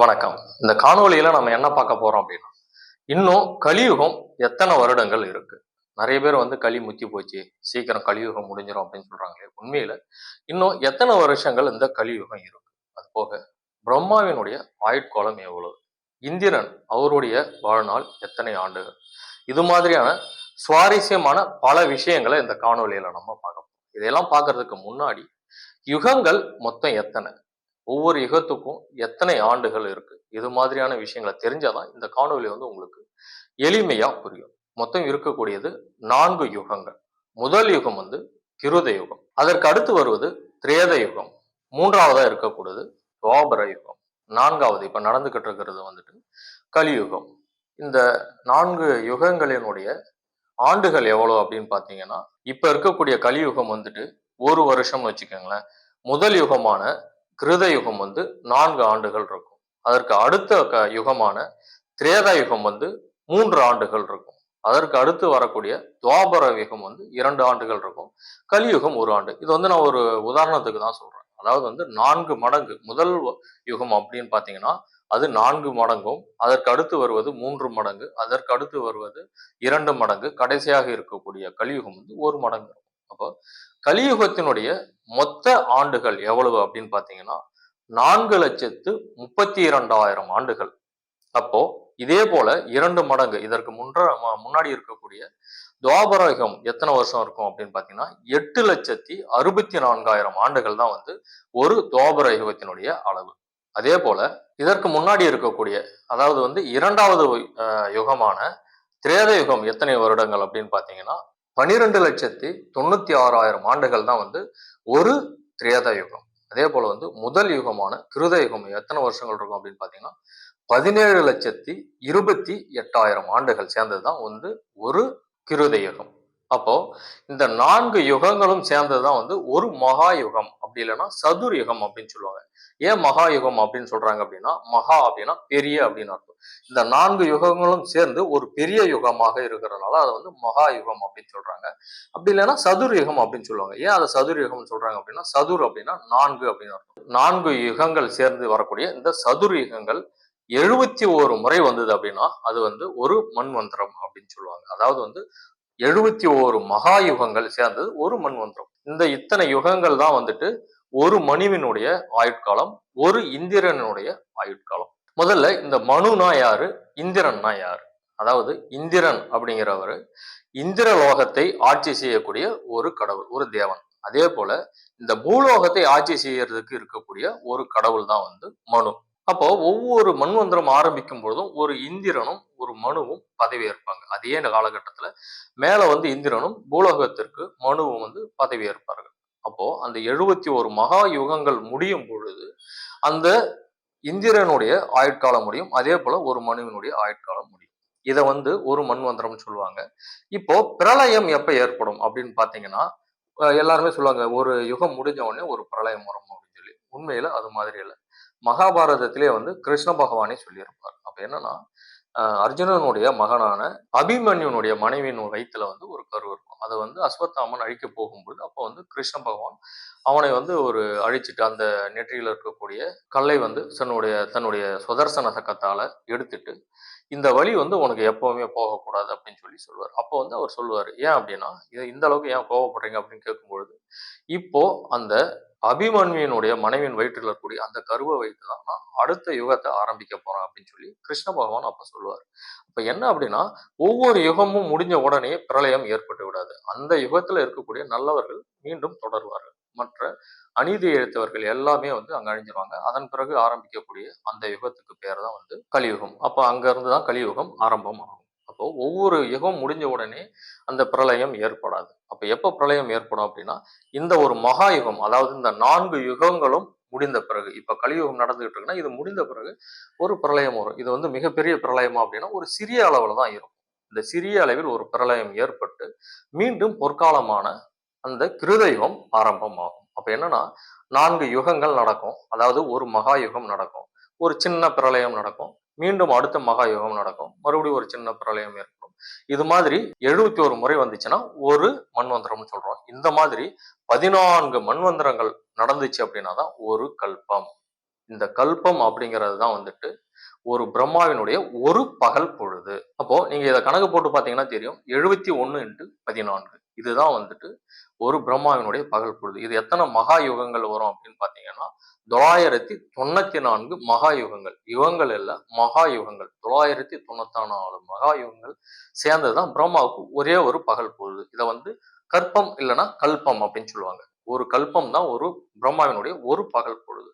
வணக்கம். இந்த காணொலியில நம்ம என்ன பார்க்க போறோம் அப்படின்னா இன்னும் கலியுகம் எத்தனை வருடங்கள் இருக்கு? நிறைய பேர் வந்து களி முத்தி போச்சு சீக்கிரம் கலியுகம் முடிஞ்சிடும் அப்படின்னு சொல்றாங்களே உண்மையில இன்னும் எத்தனை வருஷங்கள் இந்த கலியுகம் இருக்கு? அது போக பிரம்மாவினுடைய ஆயுட்காலம் எவ்வளவு? இந்திரன் அவருடைய வாழ்நாள் எத்தனை ஆண்டுகள் இது மாதிரியான சுவாரஸ்யமான பல விஷயங்களை இந்த காணொலியில நம்ம பார்க்க போறோம். இதையெல்லாம் பார்க்கறதுக்கு முன்னாடி யுகங்கள் மொத்தம் எத்தனை? ஒவ்வொரு யுகத்துக்கும் எத்தனை ஆண்டுகள் இருக்கு? இது மாதிரியான விஷயங்களை தெரிஞ்சாதான் இந்த காணொளி வந்து உங்களுக்கு எளிமையா புரியும். மொத்தம் இருக்கக்கூடியது நான்கு யுகங்கள். முதல் யுகம் வந்து கிருத யுகம் அதற்கு அடுத்து வருவது திரேத யுகம். மூன்றாவதா இருக்கக்கூடியது துவாபர யுகம். நான்காவது இப்ப நடந்துகிட்டு இருக்கிறது வந்துட்டு கலியுகம். இந்த நான்கு யுகங்களினுடைய ஆண்டுகள் எவ்வளவு அப்படின்னு பாத்தீங்கன்னா இப்ப இருக்கக்கூடிய கலியுகம் வந்துட்டு ஒரு வருஷம்னு வச்சுக்கோங்களேன். முதல் யுகமான கிருத யுகம் வந்து நான்கு ஆண்டுகள் இருக்கும். அதற்கு அடுத்த க யுகமான திரேதா யுகம் வந்து மூன்று ஆண்டுகள் இருக்கும். அதற்கு அடுத்து வரக்கூடிய துவாபர யுகம் வந்து இரண்டு ஆண்டுகள் இருக்கும். கலியுகம் ஒரு ஆண்டு. இது வந்து நான் ஒரு உதாரணத்துக்கு தான் சொல்றேன். அதாவது வந்து நான்கு மடங்கு. முதல் யுகம் அப்படின்னு பார்த்தீங்கன்னா அது நான்கு மடங்கும். அதற்கு அடுத்து வருவது மூன்று மடங்கு. அதற்கு அடுத்து வருவது இரண்டு மடங்கு. கடைசியாக இருக்கக்கூடிய கலியுகம் வந்து ஒரு மடங்கு இருக்கும். அப்போ கலியுகத்தினுடைய மொத்த ஆண்டுகள் எவ்வளவு அப்படின்னு பாத்தீங்கன்னா நான்கு லட்சத்து முப்பத்தி இரண்டாயிரம் ஆண்டுகள். அப்போ இதே போல இரண்டு மடங்கு இதற்கு முன்ற முன்னாடி இருக்கக்கூடிய துவாபரகம் எத்தனை வருஷம் இருக்கும் அப்படின்னு பாத்தீங்கன்னா எட்டு லட்சத்தி அறுபத்தி நான்காயிரம் ஆண்டுகள் தான் வந்து ஒரு துவாபர யுகத்தினுடைய அளவு. அதே போல இதற்கு முன்னாடி இருக்கக்கூடிய அதாவது வந்து இரண்டாவது யுகமான திரேத யுகம் எத்தனை வருடங்கள் அப்படின்னு பாத்தீங்கன்னா பனிரெண்டு லட்சத்தி தொண்ணூத்தி ஆறாயிரம் ஆண்டுகள் தான் வந்து ஒரு திரேத யுகம். அதே போல வந்து முதல் யுகமான கிருத யுகம் எத்தனை வருஷங்கள் இருக்கும் அப்படின்னு பாத்தீங்கன்னா பதினேழு லட்சத்தி இருபத்தி எட்டாயிரம் ஆண்டுகள் சேர்ந்தது தான் வந்து ஒரு கிருத யுகம். அப்போ இந்த நான்கு யுகங்களும் சேர்ந்ததுதான் வந்து ஒரு மகா யுகம் அப்படி இல்லைன்னா சதுர் யுகம் அப்படின்னு சொல்லுவாங்க. ஏன் மகா யுகம் அப்படின்னு சொல்றாங்க அப்படின்னா மகா அப்படின்னா பெரிய அப்படின்னு அர்த்தம். இந்த நான்கு யுகங்களும் சேர்ந்து ஒரு பெரிய யுகமாக இருக்கிறதுனால அதை வந்து மகா யுகம் அப்படின்னு சொல்றாங்க. அப்படி இல்லைன்னா சதுர் யுகம் அப்படின்னு சொல்லுவாங்க. ஏன் அதை சதுர் யுகம்னு சொல்றாங்க அப்படின்னா சதுர் அப்படின்னா நான்கு அப்படின்னு அர்த்தம். நான்கு யுகங்கள் சேர்ந்து வரக்கூடிய இந்த சதுர் யுகங்கள் எழுபத்தி ஓரு முறை வந்தது அப்படின்னா அது வந்து ஒரு மண்வந்திரம் அப்படின்னு சொல்லுவாங்க. அதாவது வந்து எழுபத்தி ஓரு மகா யுகங்கள் சேர்ந்தது ஒரு மண் மந்திரம் இந்த இத்தனை யுகங்கள் தான் வந்துட்டு ஒரு மனுவினுடைய ஆயுட்காலம் ஒரு இந்திரனுடைய ஆயுட்காலம். முதல்ல இந்த மனுனா யாரு? இந்திரன்னா யாரு? அதாவது இந்திரன் அப்படிங்கிறவர் இந்திர லோகத்தை ஆட்சி செய்யக்கூடிய ஒரு கடவுள் ஒரு தேவன். அதே போல இந்த பூலோகத்தை ஆட்சி செய்யறதுக்கு இருக்கக்கூடிய ஒரு கடவுள் தான் வந்து மனு. அப்போ ஒவ்வொரு மண்வந்திரம் ஆரம்பிக்கும் பொழுதும் ஒரு இந்திரனும் ஒரு மனுவும் பதவியேற்பாங்க. அதே அதே காலகட்டத்துல மேல வந்து இந்திரனும் பூலோகத்திற்கு மனுவும் வந்து பதவி ஏற்பார்கள் அப்போ அந்த எழுபத்தி ஒரு மகா யுகங்கள் முடியும் பொழுது அந்த இந்திரனுடைய ஆயுட்காலம் முடியும். அதே போல ஒரு மனுவினுடைய ஆயுட்காலம் முடியும். இதை வந்து ஒரு மண்வந்திரம் சொல்லுவாங்க. இப்போ பிரளயம் எப்ப ஏற்படும் அப்படின்னு பாத்தீங்கன்னா எல்லாருமே சொல்லுவாங்க ஒரு யுகம் முடிஞ்ச உடனே ஒரு பிரளயம் வரும் அப்படின்னு சொல்லி. உண்மையில அது மாதிரி இல்லை. மகாபாரதத்திலே வந்து கிருஷ்ண பகவானே சொல்லியிருப்பார். அப்ப என்னன்னா அர்ஜுனனுடைய மகனான அபிமன்யுனுடைய மனைவியின் வயிற்றுல வந்து ஒரு கரு இருக்கும். அதை வந்து அஸ்வத்தாமன் அழிக்க போகும்போது அப்போ வந்து கிருஷ்ண பகவான் அவனை வந்து ஒரு அழிச்சிட்டு அந்த நெற்றியில் இருக்கக்கூடிய கல்லை வந்து தன்னுடைய தன்னுடைய சுதர்சன சக்கத்தால எடுத்துட்டு இந்த வழி வந்து உனக்கு எப்பவுமே போகக்கூடாது அப்படின்னு சொல்லி சொல்லுவார் அப்போ வந்து அவர் சொல்லுவார் ஏன் அப்படின்னா இதை இந்த அளவுக்கு ஏன் கோவப்படுறீங்க? அப்படின்னு கேட்கும்பொழுது இப்போ அந்த அபிமன்யுனுடைய மனைவியின் வயிற்றில் இருக்கக்கூடிய அந்த கருவை வைத்து தான் நான் அடுத்த யுகத்தை ஆரம்பிக்க போறேன் அப்படின்னு சொல்லி கிருஷ்ண பகவான் அப்ப சொல்லுவார். இப்ப என்ன அப்படின்னா ஒவ்வொரு யுகமும் முடிஞ்ச உடனே பிரளயம் ஏற்பட்டு விடாது. அந்த யுகத்துல இருக்கக்கூடிய நல்லவர்கள் மீண்டும் தொடர்வார்கள். மற்ற அநீதி எழுத்தவர்கள் எல்லாமே வந்து அங்க அழிஞ்சிருவாங்க. அதன் பிறகு ஆரம்பிக்கக்கூடிய அந்த யுகத்துக்கு பேர் தான் வந்து கலியுகம். அப்போ அங்க இருந்து தான் கலியுகம் ஆரம்பம் ஆகும் ஒவ்வொரு யுகம் முடிஞ்ச உடனே அந்த பிரளயம் ஏற்படாது. அப்ப எப்ப பிரளயம் ஏற்படும் அப்படின்னா இந்த ஒரு மகா யுகம் அதாவது இந்த நான்கு யுகங்களும் முடிந்த பிறகு இப்ப கலியுகம் நடந்துகிட்டு இருக்குன்னா இது முடிந்த பிறகு ஒரு பிரளயம் வரும். இது வந்து மிகப்பெரிய பிரளயமா அப்படின்னா ஒரு சிறிய அளவுல தான் இருக்கும். இந்த சிறிய அளவில் ஒரு பிரளயம் ஏற்பட்டு மீண்டும் பொற்காலமான அந்த கிருதயுகம் ஆரம்பமாகும். அப்ப என்னன்னா நான்கு யுகங்கள் நடக்கும். அதாவது ஒரு மகா யுகம் நடக்கும். ஒரு சின்ன பிரளயம் நடக்கும். மீண்டும் அடுத்த மகா யோகம் நடக்கும். மறுபடியும் ஒரு சின்ன பிரளயம் ஏற்படும். இது மாதிரி எழுபத்தி ஒரு முறை வந்துச்சுன்னா ஒரு மண்வந்திரம்னு சொல்றோம். இந்த மாதிரி பதினான்கு மண்வந்திரங்கள் நடந்துச்சு அப்படின்னா தான் ஒரு கல்பம். இந்த கல்பம் அப்படிங்கிறது தான் வந்துட்டு ஒரு பிரம்மாவினுடைய ஒரு பகல் பொழுது. அப்போ நீங்க இதை கணக்கு போட்டு பாத்தீங்கன்னா தெரியும். எழுபத்தி ஒன்னு இன்ட்டு பதினான்கு. இதுதான் வந்துட்டு ஒரு பிரம்மாவினுடைய பகல் பொழுது. இது எத்தனை மகா யுகங்கள் வரும் அப்படின்னு பாத்தீங்கன்னா தொள்ளாயிரத்தி தொண்ணூத்தி நான்கு மகா யுகங்கள். யுகங்கள் இல்ல மகா யுகங்கள். தொள்ளாயிரத்தி தொண்ணூத்தி நாலு மகா யுகங்கள் சேர்ந்ததுதான் பிரம்மாவுக்கு ஒரே ஒரு பகல் பொழுது. இதை வந்து கற்பம் இல்லைன்னா கல்பம் அப்படின்னு சொல்லுவாங்க. ஒரு கல்பம் தான் ஒரு பிரம்மாவினுடைய ஒரு பகல் பொழுது.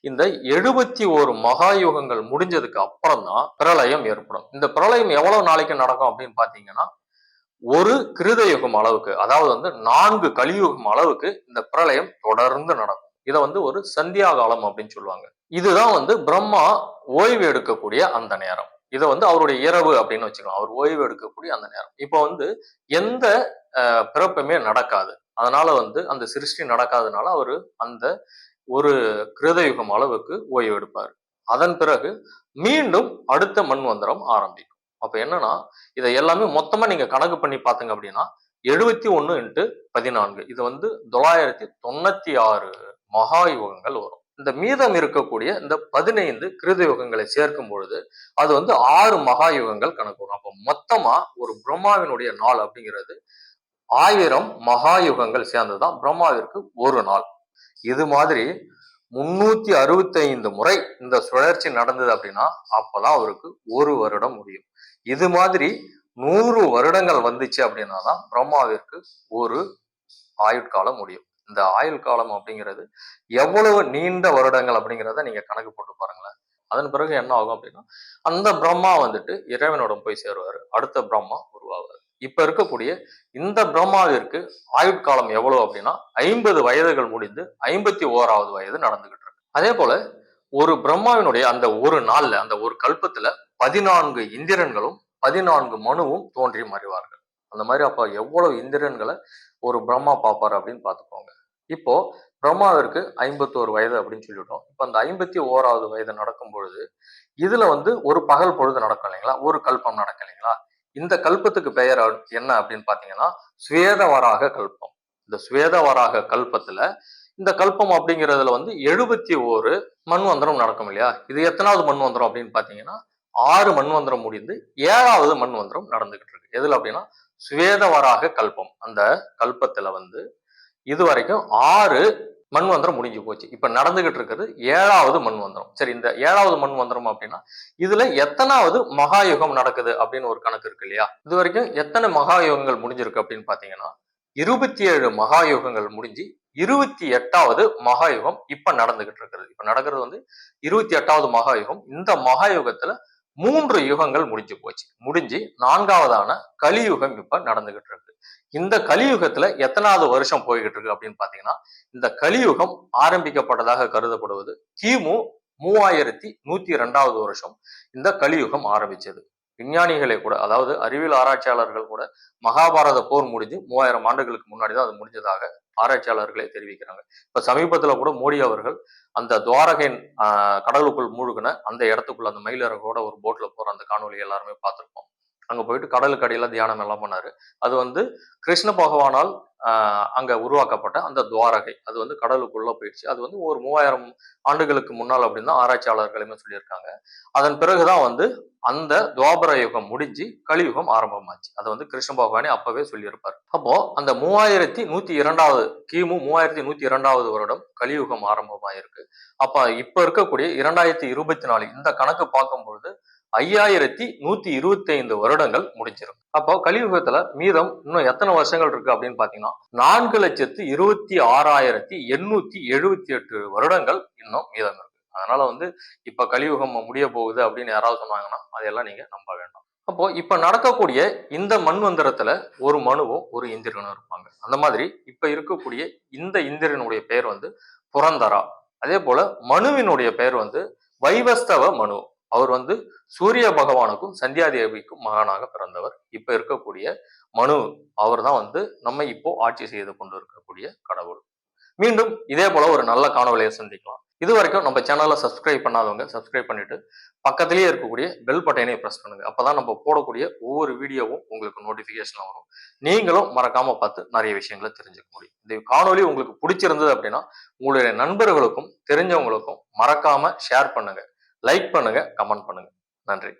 இந்த எழுபத்தி ஒரு மகா யுகங்கள் முடிஞ்சதுக்கு அப்புறம் தான் பிரளயம் ஏற்படும். இந்த பிரளயம் எவ்வளவு நாளைக்கு நடக்கும் அப்படின்னு பாத்தீங்கன்னா ஒரு கிருதயுகம் அளவுக்கு அதாவது வந்து நான்கு கலியுகம் அளவுக்கு இந்த பிரளயம் தொடர்ந்து நடக்கும். இதை வந்து ஒரு சந்தியா காலம் அப்படின்னு சொல்லுவாங்க. இதுதான் வந்து பிரம்மா ஓய்வு எடுக்கக்கூடிய அந்த நேரம். இதை வந்து அவருடைய இரவு அப்படின்னு வச்சுக்கலாம். அவர் ஓய்வு எடுக்கக்கூடிய அந்த நேரம். இப்போ வந்து எந்த பிறப்புமே நடக்காது. அதனால வந்து அந்த சிருஷ்டி நடக்காதனால அவரு அந்த ஒரு கிருதயுகம் அளவுக்கு ஓய்வு எடுப்பார். அதன் பிறகு மீண்டும் அடுத்த மண்வந்தரம் ஆரம்பிக்கும். அப்ப என்னன்னா இதை எல்லாமே மொத்தமா நீங்க கணக்கு பண்ணி பாத்தீங்க அப்படின்னா எழுபத்தி ஒன்னு இன்ட்டு பதினான்கு. இது வந்து தொள்ளாயிரத்தி தொண்ணூத்தி ஆறு மகா யுகங்கள் வரும். இந்த மீதம் இருக்கக்கூடிய இந்த பதினைந்து கிருத யுகங்களை சேர்க்கும் பொழுது அது வந்து ஆறு மகா யுகங்கள் கணக்கு வரும். அப்போ மொத்தமா ஒரு பிரம்மாவினுடைய நாள் அப்படிங்கிறது ஆயிரம் மகா யுகங்கள் சேர்ந்ததுதான் பிரம்மாவிற்கு ஒரு நாள். இது மாதிரி முன்னூத்தி அறுபத்தைந்து முறை இந்த சுழற்சி நடந்தது அப்படின்னா அப்பதான் அவருக்கு ஒரு வருடம் முடியும். இது மாதிரி நூறு வருடங்கள் வந்துச்சு அப்படின்னா தான் பிரம்மாவிற்கு ஒரு ஆயுட்காலம் முடியும். இந்த ஆயுள் காலம் அப்படிங்கிறது எவ்வளவு நீண்ட வருடங்கள் அப்படிங்கிறத நீங்க கணக்கு போட்டு பாருங்களேன். அதன் பிறகு என்ன ஆகும் அப்படின்னா அந்த பிரம்மா வந்துட்டு இறைவனோட போய் சேருவாரு. அடுத்த பிரம்மா உருவாவார். இப்ப இருக்கக்கூடிய இந்த பிரம்மாவிற்கு ஆயுட்காலம் எவ்வளவு அப்படின்னா ஐம்பது வயதுகள் முடிந்து ஐம்பத்தி ஓராவது வயது நடந்துகிட்டு இருக்கு. அதே போல ஒரு பிரம்மாவினுடைய அந்த ஒரு நாள்ல அந்த ஒரு கல்பத்துல பதினான்கு இந்திரன்களும் பதினான்கு மனுவும் தோன்றி மறைவார்கள். அந்த மாதிரி அப்ப எவ்வளவு இந்திரன்களை ஒரு பிரம்மா பார்ப்பாரு அப்படின்னு பார்த்துக்கோங்க. இப்போ பிரம்மாவிற்கு ஐம்பத்தோரு வயது அப்படின்னு சொல்லிட்டோம். இப்போ அந்த ஐம்பத்தி ஓராவது வயது நடக்கும் பொழுது இதுல வந்து ஒரு பகல் பொழுது நடக்கும் இல்லைங்களா? ஒரு கல்பம் நடக்கும் இல்லைங்களா? இந்த கல்பத்துக்கு பெயர் என்ன அப்படின்னு பாத்தீங்கன்னா சுவேதவராக கல்பம். இந்த சுவேதவராக கல்பத்துல இந்த கல்பம் அப்படிங்கிறதுல வந்து எழுபத்தி ஓரு மண்வந்திரம் நடக்கும் இல்லையா? இது எத்தனாவது மண்வந்தரம் அப்படின்னு பாத்தீங்கன்னா ஆறு மண்வந்திரம் முடிந்து ஏழாவது மண்வந்திரம் நடந்துகிட்டு இருக்கு. எதுல அப்படின்னா சுவேதவராக கல்பம். அந்த கல்பத்துல வந்து இது வரைக்கும் ஆறு மண்வந்திரம் முடிஞ்சு போச்சு. இப்ப நடந்துகிட்டு இருக்கிறது ஏழாவது மண்வந்திரம் சரி இந்த ஏழாவது மண்வந்திரம் அப்படின்னா இதுல எத்தனாவது மகாயுகம் நடக்குது அப்படின்னு ஒரு கணக்கு இருக்கு இல்லையா? இது வரைக்கும் எத்தனை மகாயுகங்கள் முடிஞ்சிருக்கு அப்படின்னு பாத்தீங்கன்னா இருபத்தி ஏழு மகாயுகங்கள் முடிஞ்சு இருபத்தி எட்டாவது மகாயுகம் இப்ப நடந்துகிட்டு இருக்கிறது. இப்ப நடக்கிறது வந்து இருபத்தி எட்டாவது மகாயுகம். இந்த மகாயுகத்துல மூன்று யுகங்கள் முடிஞ்சு போச்சு. முடிஞ்சு நான்காவதான கலியுகம் இப்ப நடந்துகிட்டு இருக்கு. இந்த கலியுகத்துல எத்தனாவது வருஷம் போய்கிட்டு இருக்கு அப்படின்னு பாத்தீங்கன்னா இந்த கலியுகம் ஆரம்பிக்கப்பட்டதாக கருதப்படுவது கிமு மூவாயிரத்தி நூத்தி இரண்டாவது வருஷம் இந்த கலியுகம் ஆரம்பிச்சது. விஞ்ஞானிகளை கூட அதாவது அறிவியல் ஆராய்ச்சியாளர்கள் கூட மகாபாரத போர் முடிஞ்சு மூவாயிரம் ஆண்டுகளுக்கு முன்னாடி தான் அது முடிஞ்சதாக ஆராய்ச்சியாளர்களே தெரிவிக்கிறாங்க. இப்ப சமீபத்துல கூட மோடி அவர்கள் அந்த துவாரகை ஆஹ், கடலுக்குள் மூழ்கின அந்த இடத்துக்குள்ள அந்த மயிலிறகோட ஒரு போட்ல போற அந்த காணொலி எல்லாருமே பார்த்திருப்போம். அங்க போயிட்டு கடலுக்கு அடியில தியானம் எல்லாம் பண்ணாரு. அது வந்து கிருஷ்ண பகவானால் அங்கே அங்க உருவாக்கப்பட்ட அந்த துவாரகை. அது வந்து கடலுக்குள்ள போயிடுச்சு. அது வந்து ஒரு மூவாயிரம் ஆண்டுகளுக்கு முன்னால் அப்படின்னு தான் ஆராய்ச்சியாளர்களுமே சொல்லியிருக்காங்க. அதன் பிறகுதான் வந்து அந்த துவாபர யுகம் முடிஞ்சு கலியுகம் ஆரம்பமாச்சு. அதை வந்து கிருஷ்ண பகவானே அப்பவே சொல்லியிருப்பார். அப்போ அந்த மூவாயிரத்தி நூத்தி இரண்டாவது கிமு மூவாயிரத்தி நூத்தி இரண்டாவது வருடம் கலியுகம் ஆரம்பமாயிருக்கு. அப்ப இப்ப இருக்கக்கூடிய இரண்டாயிரத்தி இருபத்தி நாலு இந்த கணக்கு பார்க்கும் பொழுது ஐயாயிரத்தி நூத்தி இருபத்தி ஐந்து வருடங்கள் முடிஞ்சிருக்கும் அப்போ கலியுகத்துல மீதம் இன்னும் எத்தனை வருஷங்கள் இருக்கு அப்படின்னு பாத்தீங்கன்னா நான்கு லட்சத்து இருபத்தி ஆறாயிரத்தி எண்ணூத்தி எழுபத்தி எட்டு வருடங்கள் இன்னும் மீதம் இருக்கு. அதனால வந்து இப்ப கலியுகம் முடிய போகுது அப்படின்னு யாராவது சொன்னாங்கன்னா அதையெல்லாம் நீங்க நம்ப வேண்டாம். அப்போ இப்ப நடக்கக்கூடிய இந்த மண்வந்திரத்துல ஒரு மனுவும் ஒரு இந்திரனும் இருப்பாங்க. அந்த மாதிரி இப்ப இருக்கக்கூடிய இந்த இந்திரனுடைய பெயர் வந்து புரந்தரா. அதே போல மனுவினுடைய பெயர் வந்து வைவஸ்தவ மனு. அவர் வந்து சூரிய பகவானுக்கும் சந்தியாதேவிக்கும் மகனாக பிறந்தவர். இப்ப இருக்கக்கூடிய மனு அவர் தான் வந்து நம்ம இப்போ ஆட்சி செய்து கொண்டு இருக்கக்கூடிய கடவுள். மீண்டும் இதே போல ஒரு நல்ல காணொலியை சந்திக்கலாம். இது வரைக்கும் நம்ம சேனலை சப்ஸ்கிரைப் பண்ணாதவங்க சப்ஸ்கிரைப் பண்ணிட்டு பக்கத்திலேயே இருக்கக்கூடிய பெல் பட்டனையும் ப்ரெஸ் பண்ணுங்க. அப்பதான் நம்ம போடக்கூடிய ஒவ்வொரு வீடியோவும் உங்களுக்கு நோட்டிஃபிகேஷன் வரும். நீங்களும் மறக்காம பார்த்து நிறைய விஷயங்களை தெரிஞ்சுக்க முடியும். இந்த காணொளி உங்களுக்கு பிடிச்சிருந்தது அப்படின்னா உங்களுடைய நண்பர்களுக்கும் தெரிஞ்சவங்களுக்கும் மறக்காம ஷேர் பண்ணுங்க. லைக் பண்ணுங்க கமெண்ட் பண்ணுங்க. நன்றி.